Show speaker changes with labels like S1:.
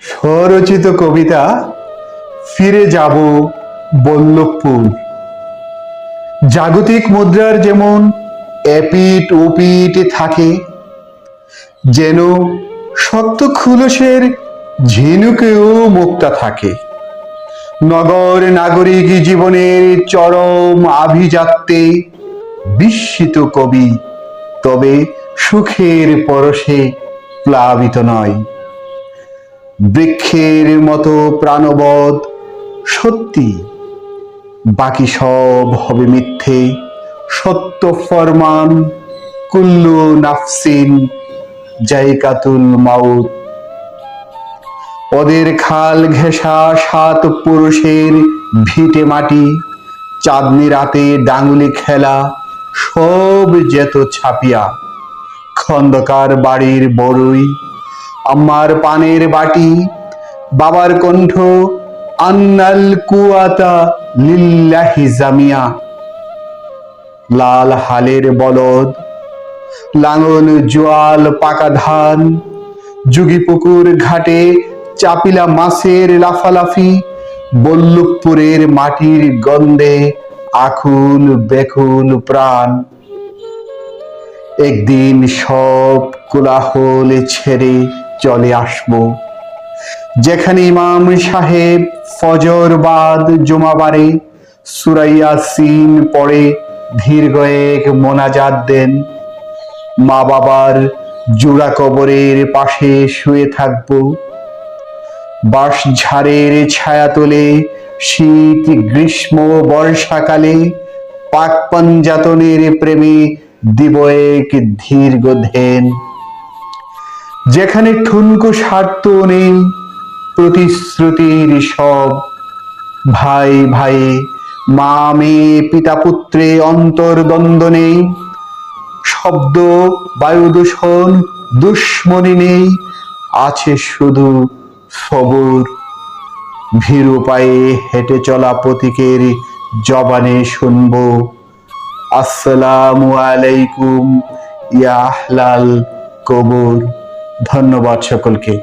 S1: স্বরচিত কবিতা, ফিরে যাব বল্লভপুর। জাগতিক মুদ্রার যেমন এপিট ওপিট থাকে, যেন সত্য খুলসের ঝিনুকেও মুক্তা থাকে। নগর নাগরিক জীবনের চরম আভিজাত্যে বিস্মিত কবি তবে সুখের পরশে প্লাবিত নয়। বৃক্ষের মতো প্রাণবধ সত্যি, বাকি সব হবে মিথ্যে। সত্য ফরমান, কুল্লু নাফসিন জাইকাতুল মাউত। ওদের খাল ঘেঁষা সাত পুরুষের ভিটে মাটি, চাঁদনি রাতে ডাঙ্গুলি খেলা, সব যেত ছাপিয়া। খন্দকার বাড়ির বড়ই আমার পানের বাটি, বাবার কণ্ঠ, আন্নাল কুয়াতা লিল্লাহি জামিয়া। লাল হালের বলদ, লাঙল জোয়াল পাকা ধান যুগিপুকুর ঘাটে চাপিলা মাছের লাফালাফি বল্লভপুরের মাটির গন্ধে আকুল বেকুল প্রাণ। একদিন সব কোলাহল ছেড়ে চলে আসব। যেখানে ইমাম সাহেব ফজর বাদ জমাবারে সুরাইয়া সিন পড়ে দীর্ঘ এক মোনাজাত দেন। মা বাবার জোড়া কবরের পাশে শুয়ে থাকব। বাঁশ ঝাড়ের ছায়া তোলে শীত, গ্রীষ্ম, বর্ষাকালে পাক পঞ্জাতনের প্রেমে দিব এক দীর্ঘ ধ্যান। যেখানে ঠুনকো স্বার্থ নেই, প্রতিশ্রুতির সব ভাই ভাই, মা মেয়ে পিতা পুত্রে অন্তর্দ্বন্দ্ব নেই শব্দ বায়ু দূষণ দুশ্মনী নেই, আছে শুধু সবর। ভীরু পায়ে হেঁটে চলা প্রতীকের জবানে শুনব। আসসালামু আলাইকুম ইয়া আহলাল কবর। ধন্যবাদ সকলকে।